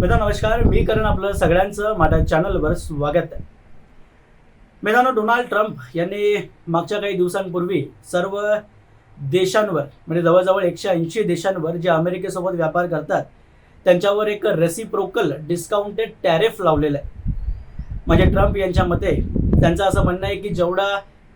मित्रांनो नमस्कार. मी करण आपलं सगळ्यांचं माझ्या चॅनलवर स्वागत आहे. मित्रांनो डोनाल्ड ट्रम्प यांनी मागच्या काही दिवसांपूर्वी सर्व देशांवर म्हणजे जवळजवळ एकशे ऐंशी देशांवर जे अमेरिकेसोबत व्यापार करतात त्यांच्यावर एक रेसिप्रोकल डिस्काउंटेड टॅरिफ लावलेला आहे. म्हणजे ट्रम्प यांच्या मते त्यांचं असं म्हणणं आहे की जेवढा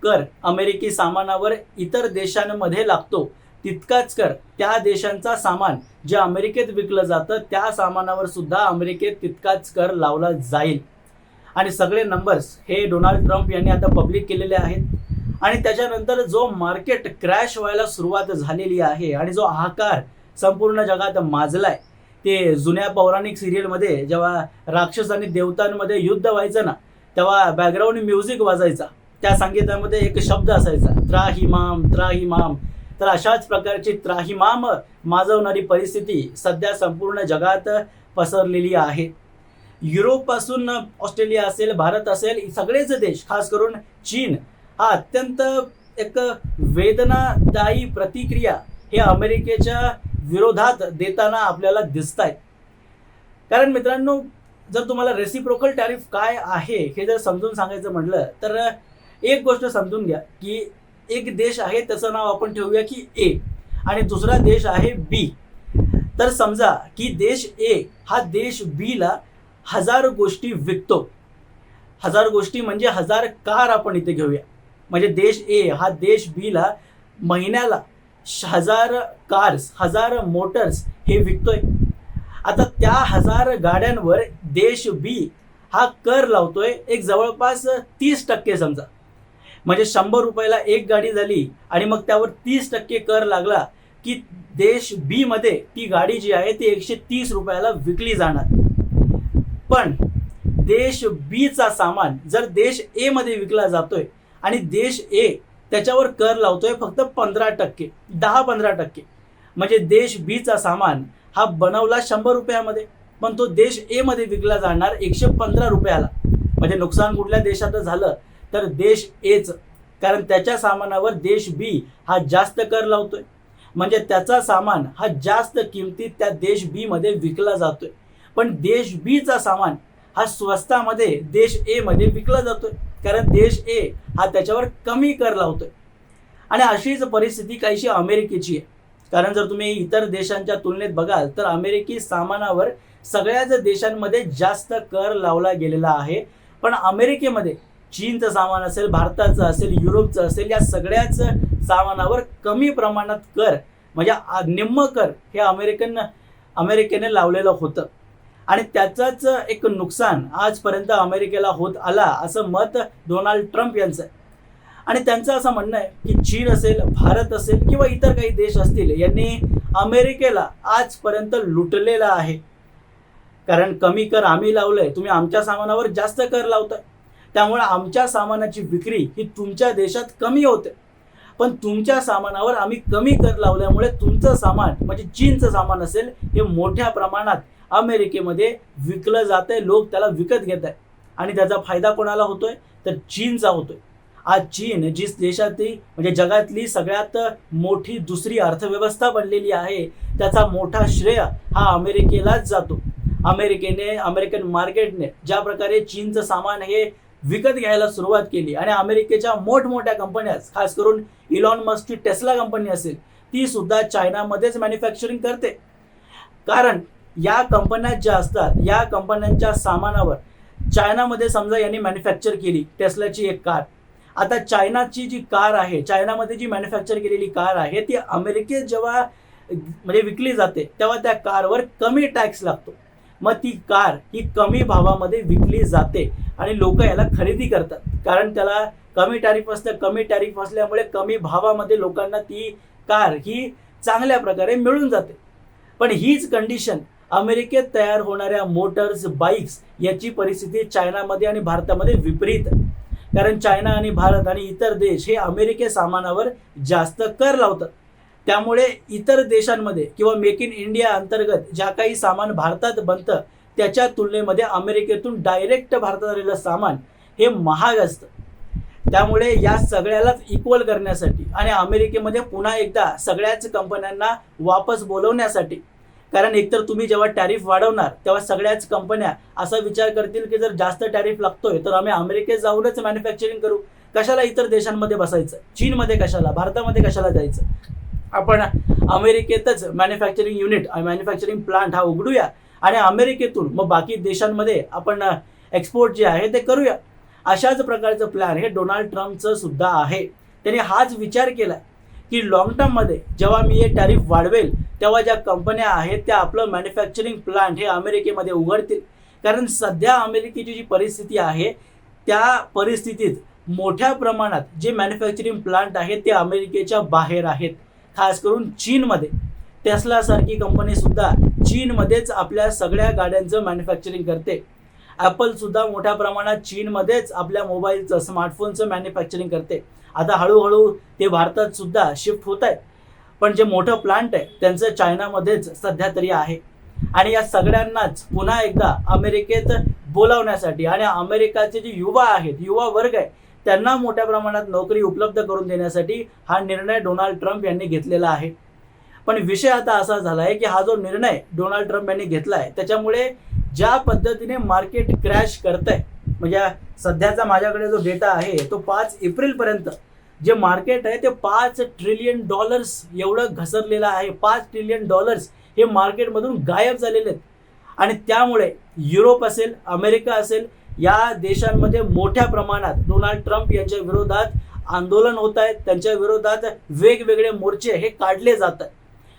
कर अमेरिकी सामानावर इतर देशांमध्ये लागतो तितकाच कर. त्या देशांचा सामान जे अमेरिकेत विकलं जातं त्या सामानावर सुद्धा अमेरिकेत तितकाच कर लावला जाईल. आणि सगळे नंबर्स हे डोनाल्ड ट्रम्प यांनी आता पब्लिक केलेले आहेत. आणि त्याच्यानंतर जो मार्केट क्रॅश व्हायला सुरुवात झालेली आहे आणि जो हाकार संपूर्ण जगात माजलाय ते जुन्या पौराणिक सिरियलमध्ये जेव्हा राक्षस आणि देवतांमध्ये युद्ध व्हायचं ना तेव्हा बॅकग्राऊंड म्युझिक वाजायचा. त्या संगीतामध्ये एक शब्द असायचा त्राहिमाम त्राहिमाम. तर अशाच प्रकारची त्राहिमाम माजवणारी परिस्थिती सध्या संपूर्ण जगात पसरलेली आहे. युरोपपासून ऑस्ट्रेलिया असेल भारत असेल सगळेच देश खास करून चीन हा अत्यंत एक वेदनादायी प्रतिक्रिया हे अमेरिकेच्या विरोधात देताना आपल्याला दिसत आहेत कारण मित्रांनो जर तुम्हाला रेसिप्रोकल टॅरिफ काय आहे हे जर समजून सांगायचं म्हटलं तर एक गोष्ट समजून घ्या की एक देश आहे त्याचं नाव आपण ठेवूया की ए. आणि दुसरा देश आहे बी. तर समजा की देश ए हा देश बी ला हजार गोष्टी विकतो. हजार गोष्टी म्हणजे हजार कार आपण इथे घेऊया. म्हणजे देश ए हा देश बी ला महिन्याला श- हजार कार्स हजार मोटर्स हे विकतोय. आता त्या हजार गाड्यांवर देश बी हा कर लावतोय एक जवळपास तीस टक्के समजा. म्हणजे शंभर रुपयाला एक गाडी झाली आणि मग त्यावर तीस टक्के कर लागला की देश बी मध्ये ती गाडी जी आहे ती एकशे तीस रुपयाला विकली जाणार. पण देश बी चा सामान जर देश ए मध्ये विकला जातोय आणि देश ए त्याच्यावर कर लावतोय फक्त पंधरा टक्के दहा पंधरा टक्के. म्हणजे देश बी चा सामान हा बनवला शंभर रुपयामध्ये पण तो देश ए मध्ये विकला जाणार एकशे पंधरा रुपयाला. म्हणजे नुकसान कुठल्या देशात झालं? तर देश एच कारण त्याच्या सामानावर देश बी हा जास्त कर लावतोय. म्हणजे त्याचा सामान हा जास्त किमतीत त्या देश बी मध्ये विकला जातोय. पण देश बी चा सामान हा स्वस्तामध्ये देश ए मध्ये विकला जातोय. कारण देश ए हा त्याच्यावर कमी कर लावतोय. आणि अशीच परिस्थिती काहीशी अमेरिकेची आहे. कारण जर तुम्ही इतर देशांच्या तुलनेत बघाल तर अमेरिकी सामानावर सगळ्याच देशांमध्ये जास्त कर लावला गेलेला आहे. पण अमेरिकेमध्ये चीनचं सामान असेल भारताचं असेल युरोपचं असेल या सगळ्याच सामानावर कमी प्रमाणात कर म्हणजे आ- निम्म कर हे अमेरिकन अमेरिकेने लावलेलं होतं. आणि त्याचंच एक नुकसान आजपर्यंत अमेरिकेला होत आला असं मत डोनाल्ड ट्रम्प यांचं. आहे आणि त्यांचं असं म्हणणं आहे की चीन असेल भारत असेल किंवा इतर काही देश असतील यांनी अमेरिकेला आजपर्यंत लुटलेलं आहे. कारण कमी कर आम्ही लावलंय तुम्ही आमच्या सामानावर जास्त कर लावताय. त्यामुळे आमच्या सामानाची विक्री ही तुमच्या देशात कमी होते. पण तुमच्या सामानावर आम्ही कमी कर लावल्यामुळे तुमचं सामान म्हणजे चीनचं सामान असेल हे मोठ्या प्रमाणात अमेरिकेमध्ये विकलं जातंय. लोक त्याला विकत घेत आहे आणि त्याचा फायदा कोणाला होतोय? तर चीनचा होतोय. आज चीन जी देशातली म्हणजे जगातली सगळ्यात मोठी दुसरी अर्थव्यवस्था बनलेली आहे त्याचा मोठा श्रेय हा अमेरिकेलाच जातो. अमेरिकेने अमेरिकन मार्केटने ज्या प्रकारे चीनचं सामान हे विकत घ्यायला सुरुवात केली. आणि अमेरिकेच्या मोठमोठ्या कंपन्या खास करून इलॉन मस्कची टेस्ला कंपनी असेल ती सुद्धा चायनामध्येच मॅन्युफॅक्चरिंग करते. कारण या कंपन्या ज्या असतात या कंपन्यांच्या सामानावर चायनामध्ये समजा यांनी मॅन्युफॅक्चर केली टेस्लाची एक कार आता चायनाची जी कार आहे चायनामध्ये जी मॅन्युफॅक्चर केलेली कार आहे ती अमेरिकेत जेव्हा म्हणजे विकली जाते तेव्हा त्या कारवर कमी टॅक्स लागतो. मग ती कार ही कमी भावामध्ये विकली जाते. आणि लोक याला खरेदी करतात. कारण त्याला कमी टॅरिफ असतं कमी टॅरिफ असल्यामुळे कमी भावामध्ये लोकांना ती कार ही चांगल्या प्रकारे मिळून जाते. पण हीच कंडिशन अमेरिकेत तयार होणाऱ्या मोटर्स बाईक्स याची परिस्थिती चायनामध्ये आणि भारतामध्ये विपरीत आहे. कारण चायना आणि भारत आणि इतर देश हे अमेरिके सामानावर जास्त कर लावतात. त्यामुळे इतर देशांमध्ये किंवा मेक इन इंडिया अंतर्गत ज्या काही सामान भारतात बनतं त्याच्या तुलनेमध्ये अमेरिकेतून डायरेक्ट भारतात आलेलं सामान हे महाग असतं. त्यामुळे या सगळ्यालाच इक्वल करण्यासाठी आणि अमेरिकेमध्ये पुन्हा एकदा सगळ्याच कंपन्यांना वापस बोलवण्यासाठी कारण एकतर तुम्ही जेव्हा टॅरिफ वाढवणार तेव्हा सगळ्याच कंपन्या असा विचार करतील की जर जास्त टॅरिफ लागतोय तर आम्ही अमेरिकेत जाऊनच मॅन्युफॅक्चरिंग करू. कशाला इतर देशांमध्ये बसायचं? चीनमध्ये कशाला? भारतामध्ये कशाला जायचं? आपण अमेरिकेतच मॅन्युफॅक्चरिंग युनिट मॅन्युफॅक्चरिंग प्लांट हा उघडूया. आणि अमेरिकेतून मग बाकी देशांमध्ये आपण एक्सपोर्ट जे आहे ते करूया. अशाच प्रकारचं प्लॅन हे डोनाल्ड ट्रम्पचं सुद्धा आहे. त्यांनी हाच विचार केला की लॉंग टर्ममध्ये जेव्हा मी हे टॅरिफ वाढवेल तेव्हा ज्या कंपन्या आहेत त्या आपलं मॅन्युफॅक्चरिंग प्लांट हे अमेरिकेमध्ये उघडतील. कारण सध्या अमेरिकेची जी परिस्थिती आहे त्या परिस्थितीत मोठ्या प्रमाणात जे मॅन्युफॅक्चरिंग प्लांट आहेत ते अमेरिकेच्या बाहेर आहेत. खास करून चीनमध्ये. टेस्लासारखी कंपनी सुद्धा चीनमध्येच आपल्या सगळ्या गाड्यांचं मॅन्युफॅक्चरिंग करते. ॲपल सुद्धा मोठ्या प्रमाणात चीनमध्येच आपल्या मोबाईलचं स्मार्टफोनचं मॅन्युफॅक्चरिंग करते. आता हळूहळू ते भारतात सुद्धा शिफ्ट होत आहे. पण जे मोठं प्लांट आहे त्यांचं चायनामध्येच सध्या तरी आहे. आणि या सगळ्यांनाच पुन्हा एकदा अमेरिकेत बोलावण्यासाठी आणि अमेरिकाचे जे युवा आहेत युवा वर्ग आहे त्यांना मोठ्या प्रमाणात नोकरी उपलब्ध करून देण्यासाठी हा निर्णय डोनाल्ड ट्रम्प यांनी घेतलेला आहे. पण विषय आता असा झाला आहे की हा जो निर्णय डोनाल्ड ट्रम्प यांनी घेतला आहे त्याच्यामुळे ज्या पद्धतीने मार्केट क्रॅश करत आहे म्हणजे सध्याचा माझ्याकडे जो डेटा आहे तो पाच एप्रिलपर्यंत जे मार्केट आहे ते पाच ट्रिलियन डॉलर्स एवढं घसरलेलं आहे. पाच ट्रिलियन डॉलर्स हे मार्केटमधून गायब झालेले आहेत. आणि त्यामुळे युरोप असेल अमेरिका असेल या देशांमध्ये मोठ्या प्रमाणात डोनाल्ड ट्रम्प यांच्या विरोधात आंदोलन होत आहेत त्यांच्या विरोधात वेगवेगळे मोर्चे हे काढले जात आहेत.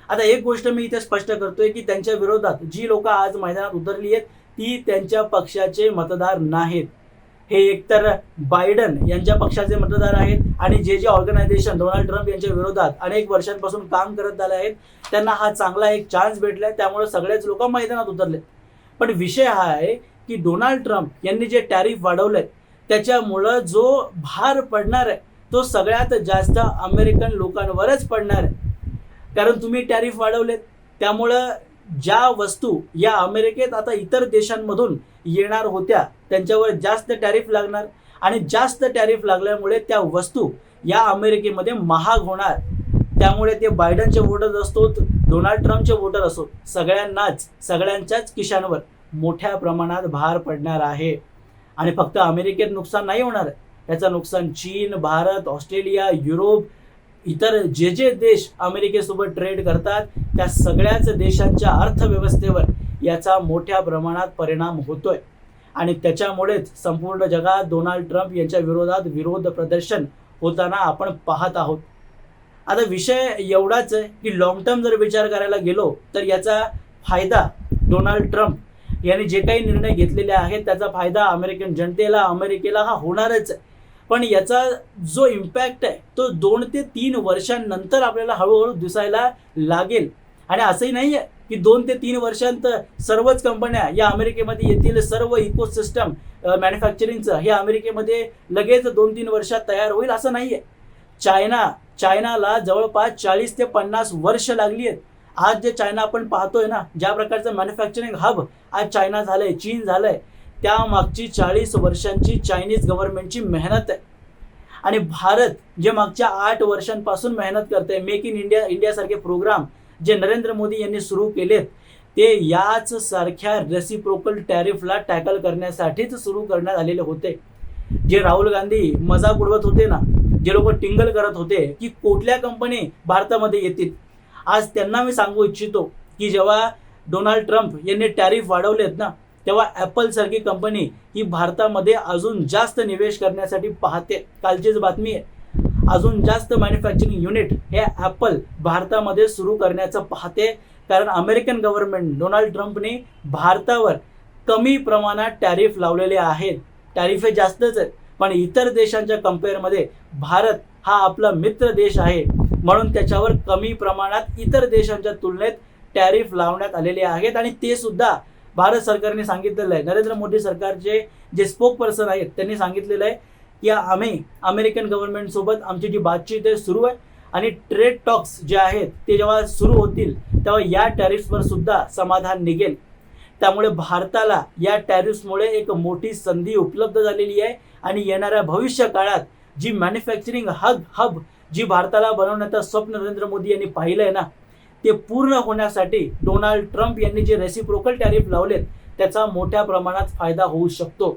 आता एक गोष्ट मी इथे स्पष्ट करतोय की त्यांच्या विरोधात जी लोक आज मैदानात उतरली आहेत ती त्यांच्या पक्षाचे मतदार नाहीत. हे एकतर बायडन यांच्या पक्षाचे मतदार आहेत आणि जे जे ऑर्गनायझेशन डोनाल्ड ट्रम्प यांच्या विरोधात अनेक वर्षांपासून काम करत आले आहेत त्यांना हा चांगला एक चान्स भेटलाय त्यामुळे सगळेच लोक मैदानात उतरले. पण विषय हा आहे की डोनाल्ड ट्रम्प यांनी जे टॅरिफ वाढवलेत त्याच्यामुळं जो भार पडणार आहे तो सगळ्यात जास्त अमेरिकन लोकांवरच पडणार आहे. कारण तुम्ही टॅरिफ वाढवलेत. त्यामुळं ज्या वस्तू या अमेरिकेत आता इतर देशांमधून येणार होत्या त्यांच्यावर जास्त टॅरिफ लागणार आणि जास्त टॅरिफ लागल्यामुळे त्या वस्तू या अमेरिकेमध्ये महाग होणार. त्यामुळे ते बायडनचे वोटर असतोत डोनाल्ड ट्रम्पचे वोटर असोत सगळ्यांनाच सगळ्यांच्याच किशांवर मोठ्या प्रमाणात भार पडणार आहे. आणि फक्त अमेरिकेत नुकसान नाही होणार याचं नुकसान चीन भारत ऑस्ट्रेलिया युरोप इतर जे जे देश अमेरिकेसोबत ट्रेड करतात त्या सगळ्याच देशांच्या अर्थव्यवस्थेवर याचा मोठ्या प्रमाणात परिणाम होतोय. आणि त्याच्यामुळेच संपूर्ण जगात डोनाल्ड ट्रम्प यांच्या विरोधात विरोध प्रदर्शन होताना आपण पाहत आहोत. आता विषय एवढाच आहे की लॉंग टर्म जर विचार करायला गेलो तर याचा फायदा डोनाल्ड ट्रम्प यांनी जे काही निर्णय घेतलेले आहेत त्याचा फायदा अमेरिकन जनतेला अमेरिकेला हा होणारच आहे. पण याचा जो इम्पॅक्ट आहे तो दोन ते तीन वर्षांनंतर आपल्याला हळूहळू दिसायला लागेल. आणि असंही नाही आहे की दोन ते तीन वर्षांत सर्वच कंपन्या या अमेरिकेमध्ये येतील सर्व इकोसिस्टम मॅन्युफॅक्चरिंगचं हे अमेरिकेमध्ये लगेच दोन तीन वर्षात तयार होईल असं नाही आहे चायना चायनाला जवळपास चाळीस ते पन्नास वर्ष लागली आहेत. आज जे चायना आपण पाहतोय ना ज्या प्रकारचं मॅन्युफॅक्चरिंग हब आज चायना झालंय चीन झालंय त्या मागची चाळीस वर्षांची चायनीज गव्हर्नमेंटची मेहनत आहे. आणि भारत जे मागच्या आठ वर्षांपासून मेहनत करते मेक इन इंडिया इंडियासारखे प्रोग्राम जे नरेंद्र मोदी यांनी सुरू केलेत ते याच सारख्या रेसिप्रोकल टॅरिफला टॅकल करण्यासाठीच सुरू करण्यात आलेले होते. जे राहुल गांधी मजाक उडवत होते ना जे लोक टिंगल करत होते की कुठल्या कंपनी भारतामध्ये येतील? आज त्यांना मी सांगू इच्छितो की जेव्हा डोनाल्ड ट्रम्प यांनी टॅरिफ वाढवलेत ना तेव्हा ॲपल सारखी कंपनी ही भारतामध्ये अजून जास्त निवेश करण्यासाठी पाहते. कालचीच बातमी आहे. अजून जास्त मॅन्युफॅक्चरिंग युनिट हे ॲपल भारतामध्ये सुरू करण्याचं पाहते. कारण अमेरिकन गव्हर्नमेंट डोनाल्ड ट्रम्पने भारतावर कमी प्रमाणात टॅरिफ लावलेले आहेत. टॅरिफ हे जास्तच आहेत. पण इतर देशांच्या कम्पेअरमध्ये भारत हा आपला मित्र देश आहे. म्हणून त्याच्यावर कमी प्रमाणात इतर देशांच्या तुलनेत टॅरिफ लावण्यात आलेले आहेत. आणि ते सुद्धा भारत सरकारने सांगितलेलं आहे. नरेंद्र मोदी सरकारचे जे स्पोक पर्सन आहेत त्यांनी सांगितलेलं आहे की आम्ही अमेरिकन गव्हर्नमेंटसोबत आमची जी बातचीत आहे सुरू आहे. आणि ट्रेड टॉक्स जे आहेत ते जेव्हा सुरू होतील तेव्हा या टॅरिफ्सवर सुद्धा समाधान निघेल. त्यामुळे भारताला या टॅरिफ्समुळे एक मोठी संधी उपलब्ध झालेली आहे. आणि येणाऱ्या भविष्य काळात जी मॅन्युफॅक्चरिंग हब हब जी भारताला बनवण्याचं स्वप्न नरेंद्र मोदी यांनी पाहिलं आहे ना ते पूर्ण होण्यासाठी डोनाल्ड ट्रम्प यांनी जे रेसिप्रोकल टॅरिफ लावलेत त्याचा मोठ्या प्रमाणात फायदा होऊ शकतो.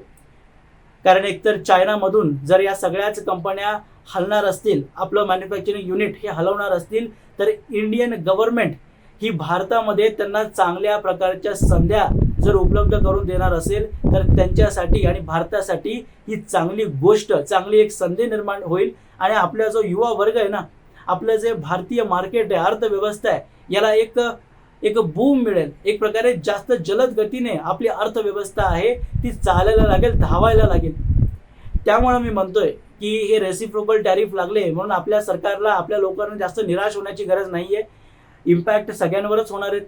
कारण एकतर चायनामधून जर या सगळ्याच कंपन्या हलणार असतील आपलं मॅन्युफॅक्चरिंग युनिट हे हलवणार असतील तर इंडियन गव्हर्नमेंट ही भारतामध्ये त्यांना चांगल्या प्रकारच्या संध्या जर उपलब्ध करून देणार असेल तर त्यांच्यासाठी आणि भारतासाठी ही चांगली गोष्ट चांगली एक संधी निर्माण होईल. आणि आपला जो युवा वर्ग आहे ना आपलं जे भारतीय मार्केट आहे अर्थव्यवस्था आहे याला एक एक बूम मिळेल. एक प्रकारे जास्त जलद गतीने आपली अर्थव्यवस्था आहे ती चालायला लागेल धावायला लागेल. त्यामुळे मी म्हणतोय की हे रेसिप्रोबल टॅरिफ लागले म्हणून आपल्या सरकारला आपल्या लोकांना जास्त निराश होण्याची गरज नाही आहे इम्पॅक्ट सगळ्यांवरच होणार आहेत.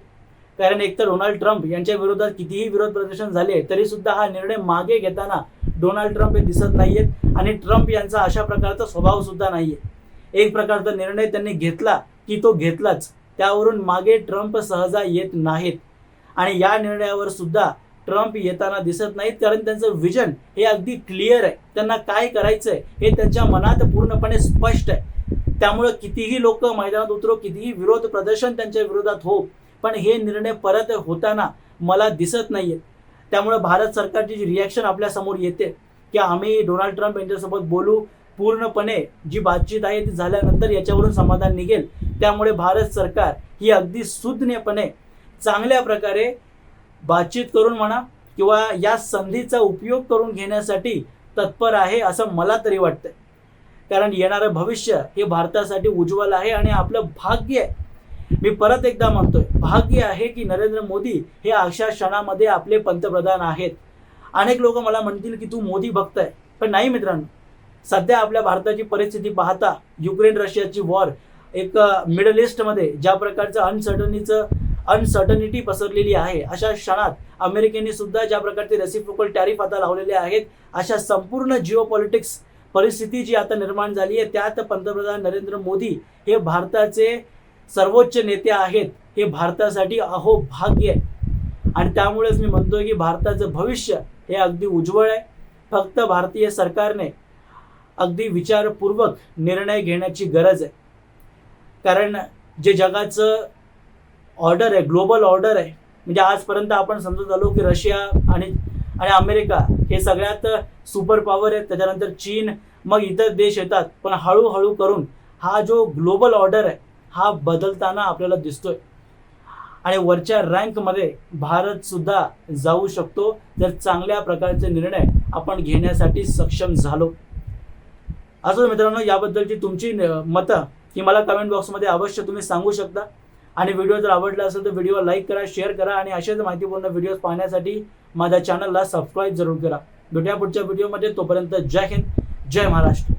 कारण एकतर डोनाल्ड ट्रम्प यांच्या विरोधात कितीही विरोध प्रदर्शन झाले तरी सुद्धा हा निर्णय मागे घेताना डोनाल्ड ट्रम्प हे दिसत नाहीयेत आणि ट्रम्प यांचा अशा प्रकारचा स्वभाव सुद्धा नाहीये. एक प्रकारचा निर्णय त्यांनी घेतला की तो घेतलाच. त्यावरून मागे ट्रम्प सहजा येत नाहीत. आणि या निर्णयावर सुद्धा ट्रम्प येताना दिसत नाहीत कारण त्यांचं विजन हे अगदी क्लिअर आहे. त्यांना काय करायचंय हे त्यांच्या मनात पूर्णपणे स्पष्ट आहे. त्यामुळं कितीही लोक मैदानात उतरो कितीही विरोध प्रदर्शन त्यांच्या विरोधात हो पण हे निर्णय परत होताना मला दिसत नाहीयेत त्यामुळं भारत सरकारची जी रिॲक्शन आपल्यासमोर येते की आम्ही डोनाल्ड ट्रम्प यांच्यासोबत बोलू पूर्णपणे जी बातचीत आहे ती झाल्यानंतर याच्यावरून समाधान निघेल. त्यामुळे भारत सरकार ही अगदी सुज्ञपणे चांगल्या प्रकारे बातचीत करून म्हणा किंवा या संधीचा उपयोग करून घेण्यासाठी तत्पर आहे असं मला तरी वाटतं कारण येणारं भविष्य हे भारतासाठी उज्ज्वल आहे आणि आपलं भाग्य आहे. मी परत एकदा म्हणतोय भाग्य आहे की नरेंद्र मोदी हे अशा क्षणामध्ये आपले पंतप्रधान आहेत. अनेक लोक मला म्हणतील की तू मोदी भक्त आहे. पण नाही मित्रांनो सध्या आपल्या भारताची परिस्थिती पाहता युक्रेन रशियाची वॉर एक मिडल ईस्टमध्ये ज्या प्रकारचं अनसर्टनीचं अनसर्टनिटी पसरलेली आहे अशा क्षणात अमेरिकेने सुद्धा ज्या प्रकारचे रेसिप्रोकल टॅरिफ आता लावलेले आहेत अशा संपूर्ण जिओ पॉलिटिक्स परिस्थिती जी आता निर्माण झाली आहे त्यात पंतप्रधान नरेंद्र मोदी हे भारताचे सर्वोच्च नेते आहेत हे भारतासाठी अहो भाग्य आहे. आणि त्यामुळेच मी म्हणतोय की भारताचं भविष्य हे अगदी उज्ज्वल आहे. फक्त भारतीय सरकारने अगदी विचारपूर्वक निर्णय घेण्याची गरज आहे. कारण जे जगाचं ऑर्डर आहे ग्लोबल ऑर्डर आहे म्हणजे आजपर्यंत आपण समजत आलो की रशिया आणि आणि अमेरिका हे सगळ्यात सुपर पॉवर आहेत. त्याच्यानंतर चीन मग इतर देश येतात. पण हळूहळू करून हा जो ग्लोबल ऑर्डर आहे हा बदलताना आपल्याला दिसतोय. आणि वरच्या रँकमध्ये भारतसुद्धा जाऊ शकतो जर चांगल्या प्रकारचे निर्णय आपण घेण्यासाठी सक्षम झालो. असं मित्रांनो याबद्दलची तुमची मतं ही मला कमेंट बॉक्समध्ये अवश्य तुम्ही सांगू शकता. आणि व्हिडिओ जर आवडला असेल तर व्हिडिओ लाईक करा शेअर करा आणि असेच माहितीपूर्ण व्हिडिओज पाहण्यासाठी माझ्या चॅनलला सबस्क्राईब जरूर करा. भेटूया पुढच्या व्हिडिओमध्ये तोपर्यंत जय हिंद जय महाराष्ट्र.